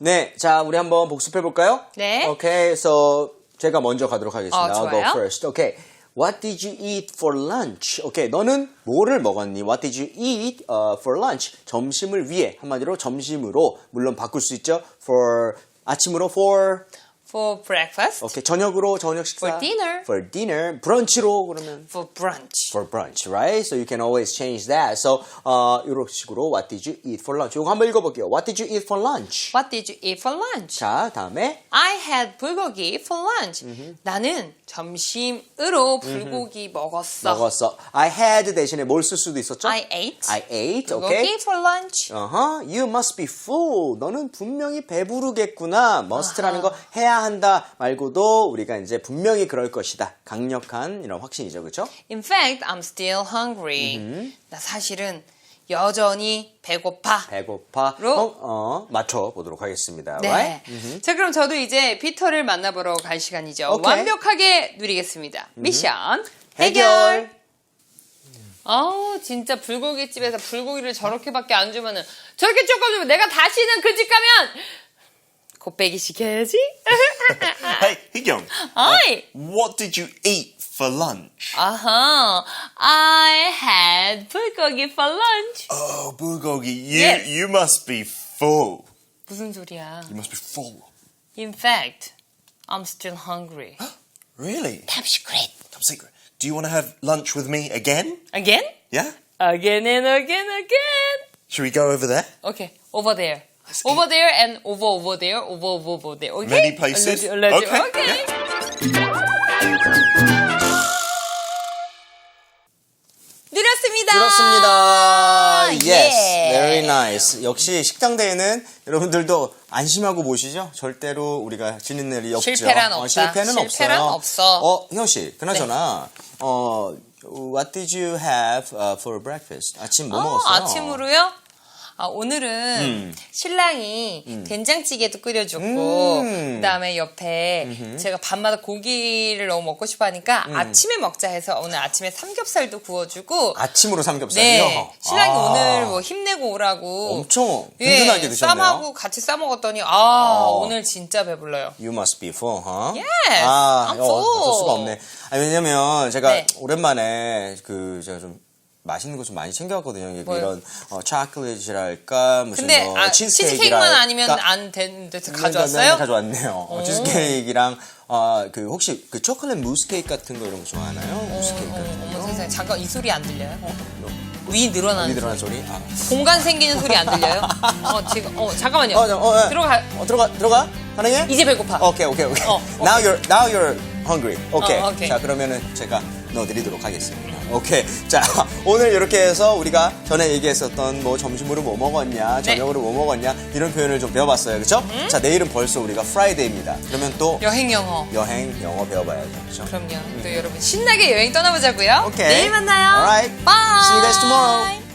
네, 자, 우리 한번 복습해 볼까요? 네. Okay, so 제가 먼저 가도록 하겠습니다. 어, I'll go 좋아요. first. Okay. What did you eat for lunch? Okay, 너는 뭐를 먹었니? What did you eat uh, for lunch? 점심을 위해 한마디로 점심으로 물론 바꿀 수 있죠. For 아침으로 for For breakfast. 오케이 저녁으로 저녁 식사 For dinner. for dinner 브런치로 그러면 For brunch. for brunch, right? So you can always change that. So 어 이런 식으로 What did you eat for lunch? 이거 한번 읽어볼게요. What did you eat for lunch? What did you eat for lunch? 자 다음에 I had 불고기 for lunch. 나는 점심으로 불고기 먹었어. 먹었어. I had 대신에 뭘 쓸 수도 있었죠? I ate. I ate. 불고기 Okay. for lunch. 어허, you must be full. 너는 분명히 배부르겠구나. must라는 거 해야 한다 말고도 우리가 이제 분명히 그럴 것이다. 강력한 이런 확신이죠, 그렇죠? In fact, I'm still hungry. 나 사실은 여전히 배고파. 배고파. 로. 어, 어, 맞춰 보도록 하겠습니다. 네. Right? 자, 그럼 저도 이제 피터를 만나보러 갈 시간이죠. 오케이. 완벽하게 누리겠습니다. 미션 해결. 해결. 아우 진짜 불고기 집에서 불고기를 저렇게밖에 안 주면은 저렇게 조금 주면 내가 다시는 그 집 가면 곱빼기 시켜야지. Hey, Hyung, 아이. what did you eat for lunch? 아하. I had 불고기 for lunch. Oh, bulgogi, you Yes. you must be full. 무슨 소리야? You must be full. In fact, I'm still hungry. Really? Top secret. Top secret. Do you want to have lunch with me again? Again? Yeah? Again and again again. Should we go over there? Okay, over there. Over there and over over there, over over over there. Okay? Many places? Already, already. Okay, okay. 누렸습니다. 그렇습니다. Yes, 예. very nice. 역시 식당 대회는 여러분들도 안심하고 보시죠. 절대로 우리가 지는 일이 없죠. 실패란 어, 없다. 실패는 실패란 없어요. 없어. 어, 희영 씨, 그나저나 어, what did you have uh, for breakfast? 아침 뭐 어, 먹었어요? 아침으로요? 아, 오늘은 신랑이 된장찌개도 끓여줬고, 음. 그 다음에 옆에 제가 밤마다 고기를 너무 먹고 싶어 하니까 음. 아침에 먹자 해서 오늘 아침에 삼겹살도 구워주고, 아침으로 삼겹살이요? 네. 신랑이 아, 오늘 뭐 힘내고 오라고. 엄청 든든하게 드셨네요. 쌈하고 같이 싸 먹었더니, 아, 오늘 진짜 배불러요. You must be full, huh? Yes, 아, I'm 어, 어쩔 full. 수가 없네. 아니, 왜냐면 제가 네. 오랜만에 그 제가 좀 맛있는 거 좀 많이 챙겨왔거든요. 뭐요? 이런 어, 초콜릿이랄까 무슨 근데 뭐 아. 치즈케이크만 아니면 안 되는데 가져왔어요? 네, 가져왔네요. 어, 치즈케이크랑 어, 그 혹시 그 초콜릿 무스 케이크 같은 거 이런 거 좋아하나요? 무스 케이크 같은 어머 거. 세상에 잠깐 이 소리 안 들려요? 위 늘어나는 이 들어간 소리? 아. 공간 생기는 소리 안 들려요? 어 지금 어 잠깐만요. 어, 어, 어, 예. 들어가. 어, 들어가 들어가 가능해? 이제 배고파. 오케이 오케이 오케이. 어, Now you're now you're hungry. 오케이. 어, 오케이. 자 그러면은 제가 넣어드리도록 하겠습니다. 오케이. 자 오늘 이렇게 해서 우리가 전에 얘기했었던 뭐 점심으로 뭐 먹었냐, 네. 저녁으로 뭐 먹었냐 이런 표현을 좀 배워봤어요, 그렇죠? 자 내일은 벌써 우리가 프라이데이입니다. 그러면 또 여행 영어. 여행 영어 배워봐야죠, 그렇죠? 그럼요. 또 여러분 신나게 여행 떠나보자고요. 오케이. 내일 만나요. Alright. Bye. See you guys tomorrow.